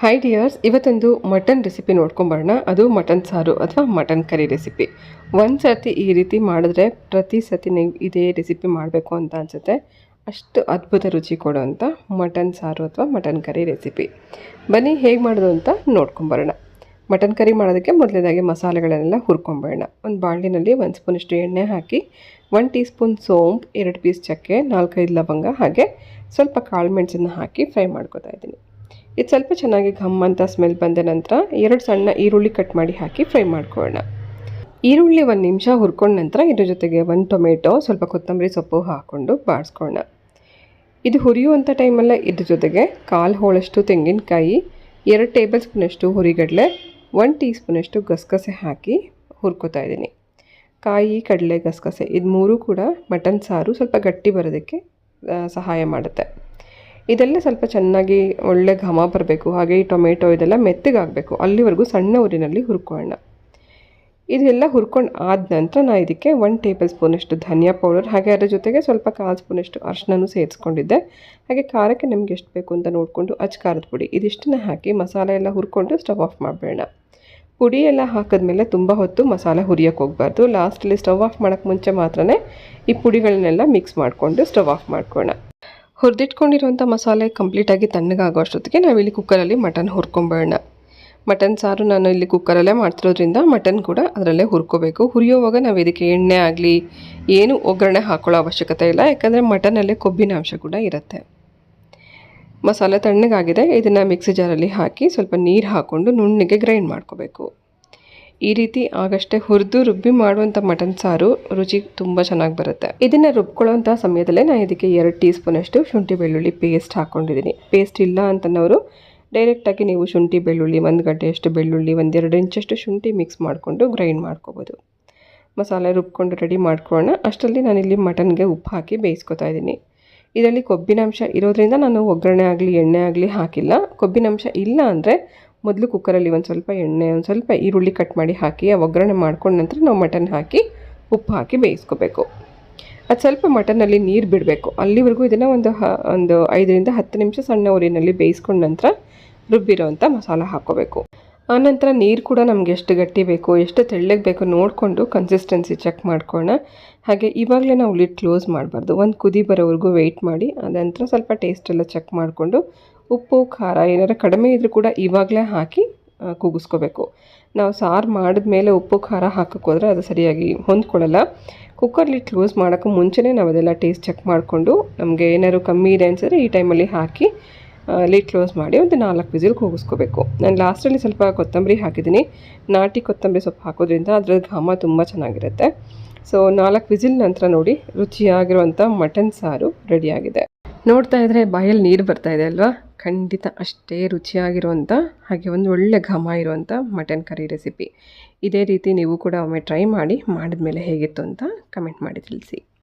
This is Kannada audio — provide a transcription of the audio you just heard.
ಹಾಯ್ ಡಿಯರ್ಸ್ ಇವತ್ತೊಂದು ಮಟನ್ ರೆಸಿಪಿ ನೋಡ್ಕೊಂಬರೋಣ ಅದು ಮಟನ್ ಸಾರು ಅಥವಾ ಮಟನ್ ಕರಿ ರೆಸಿಪಿ ಒಂದು ಸರ್ತಿ ಈ ರೀತಿ ಮಾಡಿದ್ರೆ ಪ್ರತಿ ಸರ್ತಿ ನೀವು ಇದೇ ರೆಸಿಪಿ ಮಾಡಬೇಕು ಅಂತ ಅನಿಸುತ್ತೆ. ಅಷ್ಟು ಅದ್ಭುತ ರುಚಿ ಕೊಡುವಂಥ ಮಟನ್ ಸಾರು ಅಥವಾ ಮಟನ್ ಕರಿ ರೆಸಿಪಿ ಬನ್ನಿ ಹೇಗೆ ಮಾಡೋದು ಅಂತ ನೋಡ್ಕೊಂಬರೋಣ ಮಟನ್ ಕರಿ ಮಾಡೋದಕ್ಕೆ ಮೊದಲನೇದಾಗಿ ಮಸಾಲೆಗಳನ್ನೆಲ್ಲ ಹುರ್ಕೊಂಬರೋಣ ಒಂದು ಬಾಣಲಿನಲ್ಲಿ ಒಂದು ಸ್ಪೂನಷ್ಟು ಎಣ್ಣೆ ಹಾಕಿ ಒನ್ ಟೀ ಸ್ಪೂನ್ ಸೋಂಪು, ಎರಡು ಪೀಸ್ ಚಕ್ಕೆ, ನಾಲ್ಕೈದು ಲವಂಗ ಹಾಗೆ ಸ್ವಲ್ಪ ಕಾಳು ಮೆಣಸನ್ನು ಹಾಕಿ ಫ್ರೈ ಮಾಡ್ಕೊತಾ ಇದ್ದೀನಿ. ಇದು ಸ್ವಲ್ಪ ಚೆನ್ನಾಗಿ ಘಮ್ ಅಂತ ಸ್ಮೆಲ್ ಬಂದ ನಂತರ ಎರಡು ಸಣ್ಣ ಈರುಳ್ಳಿ ಕಟ್ ಮಾಡಿ ಹಾಕಿ ಫ್ರೈ ಮಾಡ್ಕೊಳ್ಳೋಣ. ಈರುಳ್ಳಿ ಒಂದು ನಿಮಿಷ ಹುರ್ಕೊಂಡ ನಂತರ ಇದ್ರ ಜೊತೆಗೆ ಒಂದು ಟೊಮೆಟೊ, ಸ್ವಲ್ಪ ಕೊತ್ತಂಬರಿ ಸೊಪ್ಪು ಹಾಕ್ಕೊಂಡು ಬಾಡಿಸ್ಕೊಳ್ಳೋಣ ಇದು ಹುರಿಯುವಂಥ ಟೈಮಲ್ಲೇ ಇದ್ರ ಜೊತೆಗೆ ಕಾಲು ಹೋಳಷ್ಟು ತೆಂಗಿನಕಾಯಿ, ಎರಡು ಟೇಬಲ್ ಸ್ಪೂನಷ್ಟು ಹುರಿಗಡಲೆ ಒನ್ ಟೀ ಸ್ಪೂನಷ್ಟು ಗಸಗಸೆ ಹಾಕಿ ಹುರ್ಕೋತಾ ಇದ್ದೀನಿ. ಕಾಯಿ, ಕಡಲೆ, ಗಸಗಸೆ, ಇದು ಮೂರು ಕೂಡ ಮಟನ್ ಸಾರು ಸ್ವಲ್ಪ ಗಟ್ಟಿ ಬರೋದಕ್ಕೆ ಸಹಾಯ ಮಾಡುತ್ತೆ. ಇದೆಲ್ಲ ಸ್ವಲ್ಪ ಚೆನ್ನಾಗಿ ಒಳ್ಳೆ ಘಮ ಬರಬೇಕು. ಹಾಗೆ ಈ ಟೊಮೆಟೊ ಇದೆಲ್ಲ ಮೆತ್ತಗಾಗಬೇಕು. ಅಲ್ಲಿವರೆಗೂ ಸಣ್ಣ ಊರಿನಲ್ಲಿ ಹುರ್ಕೊಳ್ಳೋಣ. ಇದೆಲ್ಲ ಹುರ್ಕೊಂಡು ಆದ ನಂತರ ನಾನು ಇದಕ್ಕೆ ಒನ್ ಟೇಬಲ್ ಸ್ಪೂನಷ್ಟು ಧನಿಯಾ ಪೌಡರ್ ಹಾಗೆ ಅದರ ಜೊತೆಗೆ ಸ್ವಲ್ಪ ಕಾಲು ಸ್ಪೂನಷ್ಟು ಅರ್ಶಿನೂ ಸೇರಿಸ್ಕೊಂಡಿದ್ದೆ. ಹಾಗೆ ಖಾರಕ್ಕೆ ನಿಮ್ಗೆ ಎಷ್ಟು ಬೇಕು ಅಂತ ನೋಡಿಕೊಂಡು ಅಚ್ ಖಾರದ ಪುಡಿ ಇದಿಷ್ಟನ್ನ ಹಾಕಿ ಮಸಾಲೆ ಎಲ್ಲ ಹುರ್ಕೊಂಡು ಸ್ಟವ್ ಆಫ್ ಮಾಡಬೇಡ ಪುಡಿ ಎಲ್ಲ ಹಾಕಿದ್ಮೇಲೆ ತುಂಬ ಹೊತ್ತು ಮಸಾಲೆ ಹುರಿಯೋಕ್ಕೆ ಹೋಗಬಾರ್ದು. ಲಾಸ್ಟಲ್ಲಿ ಸ್ಟವ್ ಆಫ್ ಮಾಡೋಕ್ಕೆ ಮುಂಚೆ ಮಾತ್ರನೇ ಈ ಪುಡಿಗಳನ್ನೆಲ್ಲ ಮಿಕ್ಸ್ ಮಾಡಿಕೊಂಡು ಸ್ಟವ್ ಆಫ್ ಮಾಡ್ಕೊಳ್ಳೋಣ. ಹುರಿದಿಟ್ಕೊಂಡಿರುವಂಥ ಮಸಾಲೆ ಕಂಪ್ಲೀಟಾಗಿ ತಣ್ಣಗಾಗೋ ಅಷ್ಟೊತ್ತಿಗೆ ನಾವಿಲ್ಲಿ ಕುಕ್ಕರಲ್ಲಿ ಮಟನ್ ಹುರ್ಕೊಂಬೇಡ ಮಟನ್ ಸಾರು ನಾನು ಇಲ್ಲಿ ಕುಕ್ಕರಲ್ಲೇ ಮಾಡ್ತಿರೋದ್ರಿಂದ ಮಟನ್ ಕೂಡ ಅದರಲ್ಲೇ ಹುರ್ಕೋಬೇಕು. ಹುರಿಯೋವಾಗ ನಾವು ಇದಕ್ಕೆ ಎಣ್ಣೆ ಆಗಲಿ, ಏನು ಒಗ್ಗರಣೆ ಹಾಕೊಳ್ಳೋ ಅವಶ್ಯಕತೆ ಇಲ್ಲ. ಯಾಕಂದರೆ ಮಟನಲ್ಲೇ ಕೊಬ್ಬಿನ ಅಂಶ ಕೂಡ ಇರುತ್ತೆ. ಮಸಾಲೆ ತಣ್ಣಗಾಗಿದೆ, ಇದನ್ನು ಮಿಕ್ಸಿ ಜಾರಲ್ಲಿ ಹಾಕಿ ಸ್ವಲ್ಪ ನೀರು ಹಾಕ್ಕೊಂಡು ನುಣ್ಣಗೆ ಗ್ರೈಂಡ್ ಮಾಡ್ಕೋಬೇಕು. ಈ ರೀತಿ ಆಗಷ್ಟೇ ಹುರಿದು ರುಬ್ಬಿ ಮಾಡುವಂಥ ಮಟನ್ ಸಾರು ರುಚಿ ತುಂಬ ಚೆನ್ನಾಗಿ ಬರುತ್ತೆ. ಇದನ್ನು ರುಬ್ಕೊಳ್ಳೋಂಥ ಸಮಯದಲ್ಲೇ ನಾನು ಇದಕ್ಕೆ ಎರಡು ಟೀ ಸ್ಪೂನಷ್ಟು ಶುಂಠಿ ಬೆಳ್ಳುಳ್ಳಿ ಪೇಸ್ಟ್ ಹಾಕ್ಕೊಂಡಿದ್ದೀನಿ ಪೇಸ್ಟ್ ಇಲ್ಲ ಅಂತನವರು ಡೈರೆಕ್ಟಾಗಿ ನೀವು ಶುಂಠಿ ಬೆಳ್ಳುಳ್ಳಿ, ಒಂದು ಗಡ್ಡೆಯಷ್ಟು ಬೆಳ್ಳುಳ್ಳಿ ಒಂದೆರಡು ಇಂಚಷ್ಟು ಶುಂಠಿ ಮಿಕ್ಸ್ ಮಾಡಿಕೊಂಡು ಗ್ರೈಂಡ್ ಮಾಡ್ಕೋಬೋದು. ಮಸಾಲೆ ರುಬ್ಕೊಂಡು ರೆಡಿ ಮಾಡ್ಕೊಳ್ಳೋಣ. ಅಷ್ಟರಲ್ಲಿ ನಾನು ಇಲ್ಲಿ ಮಟನ್ಗೆ ಉಪ್ಪು ಹಾಕಿ ಬೇಯಿಸ್ಕೊತಾ ಇದ್ದೀನಿ ಇದರಲ್ಲಿ ಕೊಬ್ಬಿನಾಂಶ ಇರೋದ್ರಿಂದ ನಾನು ಒಗ್ಗರಣೆ ಆಗಲಿ, ಎಣ್ಣೆ ಆಗಲಿ ಹಾಕಿಲ್ಲ. ಕೊಬ್ಬಿನಾಂಶ ಇಲ್ಲ ಅಂದರೆ ಮೊದಲು ಕುಕ್ಕರಲ್ಲಿ ಒಂದು ಸ್ವಲ್ಪ ಎಣ್ಣೆ, ಒಂದು ಸ್ವಲ್ಪ ಈರುಳ್ಳಿ ಕಟ್ ಮಾಡಿ ಹಾಕಿ, ಆ ಒಗ್ಗರಣೆ ಮಾಡ್ಕೊಂಡ ನಂತರ ನಾವು ಮಟನ್ ಹಾಕಿ, ಉಪ್ಪು ಹಾಕಿ ಬೇಯಿಸ್ಕೋಬೇಕು. ಅದು ಸ್ವಲ್ಪ ಮಟನಲ್ಲಿ ನೀರು ಬಿಡಬೇಕು. ಅಲ್ಲಿವರೆಗೂ ಇದನ್ನು ಒಂದು ಹ, ಒಂದು ಐದರಿಂದ ಹತ್ತು ನಿಮಿಷ ಸಣ್ಣ ಊರಿನಲ್ಲಿ ಬೇಯಿಸ್ಕೊಂಡ ನಂತರ ರುಬ್ಬಿರೋವಂಥ ಮಸಾಲ ಹಾಕ್ಕೋಬೇಕು ಆನಂತರ ನೀರು ಕೂಡ ನಮ್ಗೆ ಎಷ್ಟು ಗಟ್ಟಿ ಬೇಕು, ಎಷ್ಟು ತೆಳ್ಳಗೆ ಬೇಕು ನೋಡಿಕೊಂಡು ಕನ್ಸಿಸ್ಟೆನ್ಸಿ ಚೆಕ್ ಮಾಡ್ಕೊಳ್ಳೋಣ ಹಾಗೆ ಇವಾಗಲೇ ನಾವು ಲಿಡ್ ಕ್ಲೋಸ್ ಮಾಡಬಾರ್ದು. ಒಂದು ಕುದಿ ಬರೋವರೆಗೂ ವೆಯ್ಟ್ ಮಾಡಿ ಅದಂತರ ಸ್ವಲ್ಪ ಟೇಸ್ಟ್ ಎಲ್ಲ ಚೆಕ್ ಮಾಡಿಕೊಂಡು ಉಪ್ಪು, ಖಾರ ಏನಾರು ಕಡಿಮೆ ಇದ್ರೂ ಕೂಡ ಇವಾಗಲೇ ಹಾಕಿ ಕೂಗಿಸ್ಕೋಬೇಕು. ನಾವು ಸಾರು ಮಾಡಿದ್ಮೇಲೆ ಉಪ್ಪು, ಖಾರ ಹಾಕಕ್ಕೆ ಹೋದರೆ ಅದು ಸರಿಯಾಗಿ ಹೊಂದ್ಕೊಳ್ಳಲ್ಲ. ಕುಕ್ಕರ್ಲಿ ಕ್ಲೋಸ್ ಮಾಡೋಕ್ಕೂ ಮುಂಚೆನೇ ನಾವು ಅದೆಲ್ಲ ಟೇಸ್ಟ್ ಚೆಕ್ ಮಾಡಿಕೊಂಡು ನಮಗೆ ಏನಾದ್ರು ಕಮ್ಮಿ ಇದೆ ಅನಿಸಿದ್ರೆ ಈ ಟೈಮಲ್ಲಿ ಹಾಕಿ ಲೀಟ್ ಕ್ಲೋಸ್ ಮಾಡಿ ಒಂದು ನಾಲ್ಕು ವಿಸಿಲ್ ಕೂಗಿಸ್ಕೋಬೇಕು. ನಾನು ಲಾಸ್ಟಲ್ಲಿ ಸ್ವಲ್ಪ ಕೊತ್ತಂಬರಿ ಹಾಕಿದ್ದೀನಿ. ನಾಟಿ ಕೊತ್ತಂಬರಿ ಸೊಪ್ಪು ಹಾಕೋದ್ರಿಂದ ಅದರ ಘಮ ತುಂಬ ಚೆನ್ನಾಗಿರುತ್ತೆ. ಸೊ ನಾಲ್ಕು ವಿಸಿಲ್ ನಂತರ ನೋಡಿ ರುಚಿಯಾಗಿರುವಂಥ ಮಟನ್ ಸಾರು ರೆಡಿಯಾಗಿದೆ ನೋಡ್ತಾ ಇದ್ರೆ ಬಾಯಲ್ಲಿ ನೀರು ಬರ್ತಾ ಇದೆ ಅಲ್ವಾ? ಖಂಡಿತ ಅಷ್ಟೇ ರುಚಿಯಾಗಿರುವಂಥ ಹಾಗೆ ಒಂದು ಒಳ್ಳೆ ಘಮ ಇರುವಂಥ ಮಟನ್ ಕರಿ ರೆಸಿಪಿ ಇದೇ ರೀತಿ ನೀವು ಕೂಡ ಒಮ್ಮೆ ಟ್ರೈ ಮಾಡಿ ಮಾಡಿದ ಮೇಲೆ ಹೇಗಿತ್ತು ಅಂತ ಕಮೆಂಟ್ ಮಾಡಿ ತಿಳಿಸಿ.